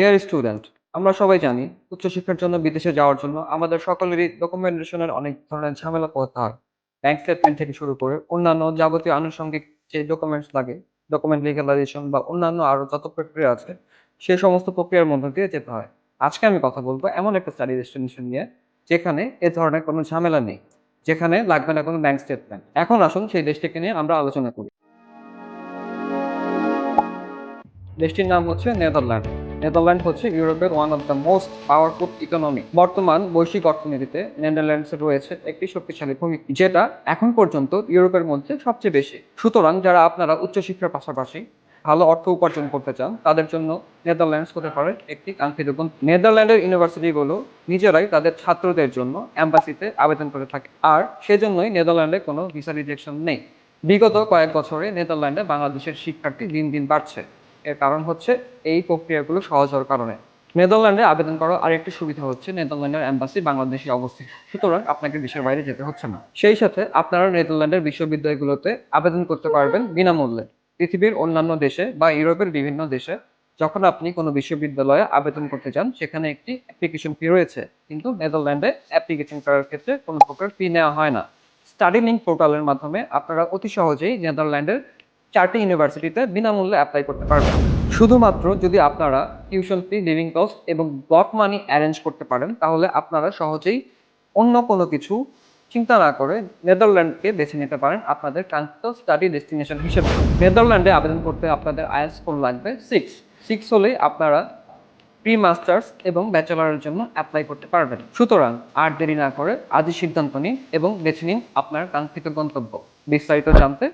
Dear student আমরা সবাই জানি উচ্চশিক্ষার জন্য বিদেশে যাওয়ার জন্য আমাদের সকলেরই ডকুমেন্টেশনের অনেক ধরনের ঝামেলা করতে হয়। ব্যাংক স্টেটমেন্ট থেকে শুরু করে অন্যান্য যাবতীয় আনুষঙ্গিক যে ডকুমেন্টস লাগে ডকুমেন্ট লিগালাইজেশন বা অন্যান্য আরও যত প্রক্রিয়া আছে, সে সমস্ত প্রক্রিয়ার মধ্য দিয়ে যেতে হয়। আজকে আমি কথা বলব এমন একটা স্টাডি ডেস্টিনেশন নিয়ে, যেখানে এ ধরনের কোনো ঝামেলা নেই, যেখানে লাগবে না কোনো ব্যাংক স্টেটমেন্ট এখন আসুন সেই দেশটিকে নিয়ে আমরা আলোচনা করি। দেশটির নাম হচ্ছে নেদারল্যান্ড। নেদারল্যান্ড হচ্ছে ইউরোপের one of the most powerful economy বর্তমান বৈশ্বিক অর্থনীতিতে নেদারল্যান্ডসে রয়েছে একটি শক্তিশালী ভূমিকা যেটা এখন পর্যন্ত ইউরোপের মধ্যে সবচেয়ে বেশি। সুতরাং যারা আপনারা উচ্চশিক্ষার পাশাপাশি ভালো অর্থ উপার্জন করতে চান, তাদের জন্য নেদারল্যান্ডস হতে পারে একটি কাঙ্ক্ষিত গন্তব্য। নেদারল্যান্ডের ইউনিভার্সিটিগুলো নিজেরাই তাদের ছাত্রদের জন্য অ্যাম্বাসিতে আবেদন করে থাকে, আর সেজন্যই নেদারল্যান্ডে কোনো ভিসা রিজেকশন নেই। বিগত কয়েক বছরে নেদারল্যান্ডে বাংলাদেশের শিক্ষার্থী দিন দিন বাড়ছে। এর কারণ হচ্ছে এই প্রক্রিয়াগুলো সহজ হওয়ার কারণে। নেদারল্যান্ডে আবেদন করার আরেকটি সুবিধা হচ্ছে নেদারল্যান্ডের অ্যাম্বাসি বাংলাদেশে অবস্থিত। সুতরাং আপনাকে দেশের বাইরে যেতে হচ্ছে না। সেই সাথে আপনারা নেদারল্যান্ডের বিশ্ববিদ্যালয়গুলোতে আবেদন করতে পারবেন বিনামূল্যে। পৃথিবীর অন্যান্য দেশে বা ইউরোপের বিভিন্ন দেশে যখন আপনি কোনো বিশ্ববিদ্যালয়ে আবেদন করতে চান, সেখানে একটি অ্যাপ্লিকেশন ফি রয়েছে। কিন্তু নেদারল্যান্ডে অ্যাপ্লিকেশন করার ক্ষেত্রে কোনো প্রকার ফি নেওয়া হয় না। স্টাডি লিঙ্ক পোর্টালের মাধ্যমে আপনারা অতি সহজেই নেদারল্যান্ডের চারটি ইউনিভার্সিটিতে বিনামূল্যে অ্যাপ্লাই করতে পারবেন। শুধুমাত্র যদি আপনারা টিউশন ফি লিভিং কস্ট এবং ব্লক মানি অ্যারেঞ্জ করতে পারেন, তাহলে আপনারা সহজেই অন্য কোনো কিছু চিন্তা না করে নেদারল্যান্ডকে বেছে নিতে পারেন আপনাদের কাঙ্ক্ষিত স্টাডি ডেস্টিনেশন হিসেবে। নেদারল্যান্ডে আবেদন করতে আপনাদের আইএস স্কোর লাগবে সিক্স সিক্স হলেই আপনারা প্রি মাস্টার্স এবং ব্যাচেলারের জন্য অ্যাপ্লাই করতে পারবেন। সুতরাং আর দেরি না করে আজই সিদ্ধান্ত নিন এবং বেছে নিন আপনার কাঙ্ক্ষিত গন্তব্য। বিস্তারিত জানতে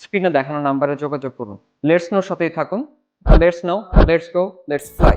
স্ক্রিনে দেখানো নাম্বারে যোগাযোগ করুন। লেটস নোর সাথেই থাকুন। Let's know let's go let's fly